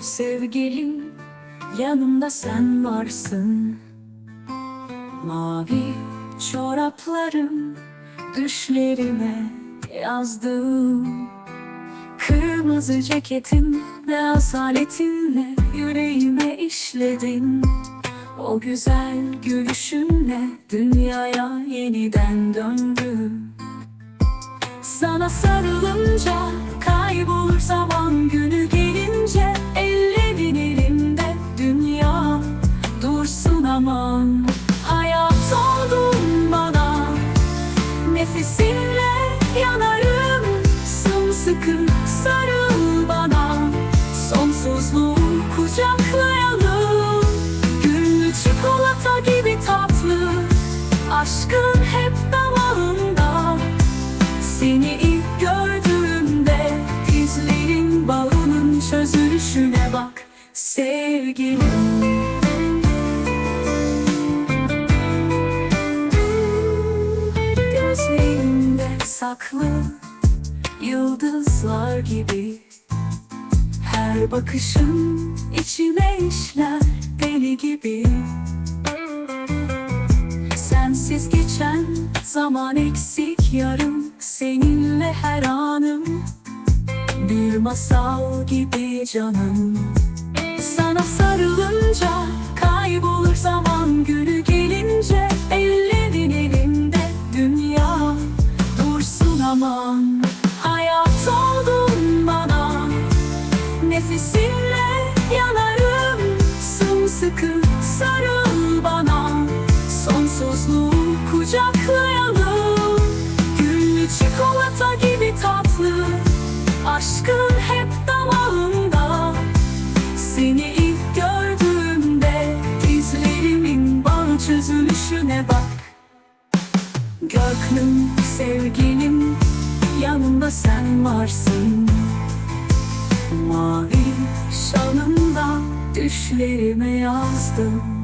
sevgilim Yanımda sen varsın. Mavi çoraplarım Düşlerime yazdım. Kırmızı ceketin ve asaletinle Yüreğime işledin. O güzel gülüşünle Dünyaya yeniden döndüm. Sana sarılınca kaybolur zaman günü gelince Ellerin elimde dünya dursun aman. Hayat oldun bana nefesinle yanarım Sımsıkı sarıl bana. Sonsuzluğu kucaklayalım Güllü çikolata gibi tatlı aşkın Sevgilim. Gözlerinde saklı Yıldızlar gibi. Her bakışın içime işler Deli gibi. Sensiz geçen zaman eksik yarım Seninle her anım. Bir masal gibi canım Sana sarılınca kaybolur zaman günü gelince Ellerin elimde dünya dursun aman. Hayat oldun bana Nefesinle yanarım Sımsıkı sarıl bana. Sonsuzluğu kucaklayalım Güllü çikolata gibi tatlı. Aşkın hep damağında bak. Göklüm sevgilim Yanımda sen varsın. Mavi şalımda düşlerime yazdım